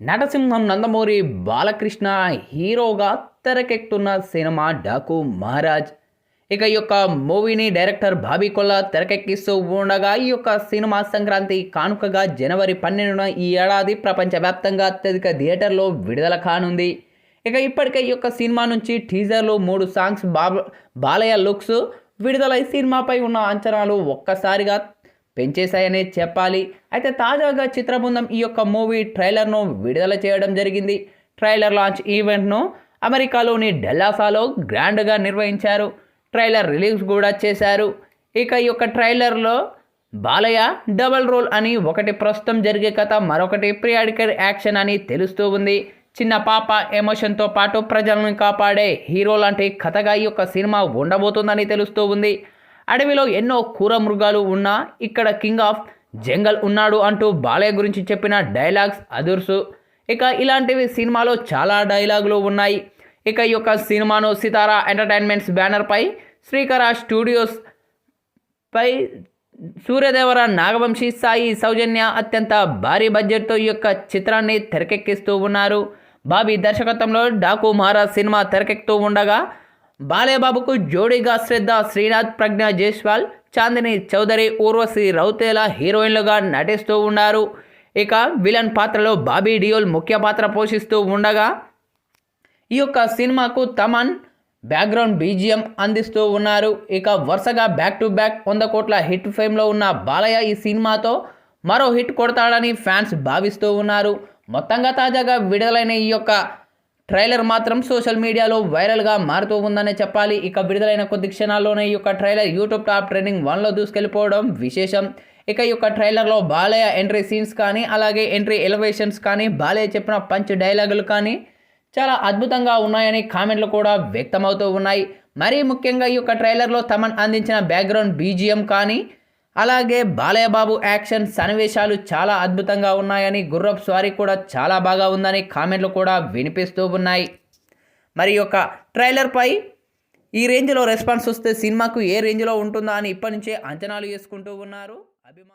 నటసింహం నందమూరి బాలకృష్ణ హీరోగా తెరకెక్కుతున్న సినిమా డాకు మహారాజ్. ఇక ఈ యొక్క మూవీని డైరెక్టర్ బాబీ కొల్లా తెరకెక్కిస్తూ ఉండగా ఈ యొక్క సినిమా సంక్రాంతి కానుకగా జనవరి పన్నెండున ఈ ఏడాది ప్రపంచవ్యాప్తంగా అత్యధిక థియేటర్లో విడుదల కానుంది. ఇక ఇప్పటికే ఈ యొక్క సినిమా నుంచి టీజర్లు మూడు సాంగ్స్ బాబ బాలయ్య లుక్స్ విడుదలై సినిమాపై ఉన్న అంచనాలు ఒక్కసారిగా పెంచేశాయనే చెప్పాలి. అయితే తాజాగా చిత్రబృందం ఈ యొక్క మూవీ ట్రైలర్ను విడుదల చేయడం జరిగింది. ట్రైలర్ లాంచ్ ఈవెంట్ను అమెరికాలోని డెల్లాసాలో గ్రాండ్గా నిర్వహించారు. ట్రైలర్ రిలీజ్ కూడా చేశారు. ఇక ఈ యొక్క ట్రైలర్లో బాలయ్య డబల్ రోల్ అని ఒకటి ప్రస్తుతం జరిగే కథ మరొకటి ప్రియాడికర్ యాక్షన్ అని తెలుస్తూ ఉంది. చిన్న పాప ఎమోషన్తో పాటు ప్రజలను కాపాడే హీరో లాంటి కథగా ఈ యొక్క సినిమా ఉండబోతుందని తెలుస్తూ ఉంది. అడవిలో ఎన్నో కూర మృగాలు ఉన్నా ఇక్కడ కింగ్ ఆఫ్ జంగల్ ఉన్నాడు అంటూ బాలయ్య గురించి చెప్పిన డైలాగ్స్ అదుర్సు. ఇక ఇలాంటివి సినిమాలో చాలా డైలాగులు ఉన్నాయి. ఇక ఈ యొక్క సినిమాను సితారా ఎంటర్టైన్మెంట్స్ బ్యానర్పై శ్రీకర స్టూడియోస్ పై సూర్యదేవర నాగవంశీ సాయి సౌజన్య అత్యంత భారీ బడ్జెట్తో ఈ యొక్క చిత్రాన్ని తెరకెక్కిస్తూ ఉన్నారు. బాబీ దర్శకత్వంలో డాకు మహారాజ్ సినిమా తెరకెక్కుతూ ఉండగా బాలేబాబుకు జోడీగా శ్రద్ధ శ్రీనాథ్ ప్రజ్ఞ జైస్వాల్ చాందిని చౌదరి ఊర్వశి రౌతేలా హీరోయిన్లుగా నటిస్తూ ఉన్నారు. ఇక విలన్ పాత్రలో బాబీ డియోల్ ముఖ్య పాత్ర పోషిస్తూ ఉండగా ఈ యొక్క సినిమాకు తమన్ బ్యాక్గ్రౌండ్ బీజిఎం అందిస్తూ ఉన్నారు. ఇక వరుసగా బ్యాక్ టు బ్యాక్ వంద కోట్ల హిట్ ఫేమ్లో ఉన్న బాలయ్య ఈ సినిమాతో మరో హిట్ కొడతాడని ఫ్యాన్స్ భావిస్తూ ఉన్నారు. మొత్తంగా తాజాగా విడుదలైన ఈ యొక్క ట్రైలర్ మాత్రం సోషల్ మీడియాలో వైరల్గా మారుతూ ఉందనే చెప్పాలి. ఇక విడుదలైన కొద్ది క్షణాల్లోనే ఈ యొక్క ట్రైలర్ యూట్యూబ్ టాప్ ట్రెండింగ్ వన్లో దూసుకెళ్ళిపోవడం విశేషం. ఇక ఈ యొక్క ట్రైలర్లో బాలయ్య ఎంట్రీ సీన్స్ కానీ అలాగే ఎంట్రీ ఎలివేషన్స్ కానీ బాలయ్య చెప్పిన పంచ్ డైలాగులు కానీ చాలా అద్భుతంగా ఉన్నాయని కామెంట్లు కూడా వ్యక్తమవుతూ ఉన్నాయి. మరీ ముఖ్యంగా ఈ యొక్క ట్రైలర్లో తమన్ అందించిన బ్యాక్గ్రౌండ్ బీజిఎం కానీ అలాగే బాలయ్యబాబు యాక్షన్ సన్నివేశాలు చాలా అద్భుతంగా ఉన్నాయని గుర్రప్ స్వారీ కూడా చాలా బాగా ఉందని కామెంట్లు కూడా వినిపిస్తూ ఉన్నాయి. మరి యొక్క ట్రైలర్పై ఈ రేంజ్లో రెస్పాన్స్ వస్తే సినిమాకు ఏ రేంజ్లో ఉంటుందా అని ఇప్పటి నుంచే అంచనాలు వేసుకుంటూ ఉన్నారు. అభిమానులు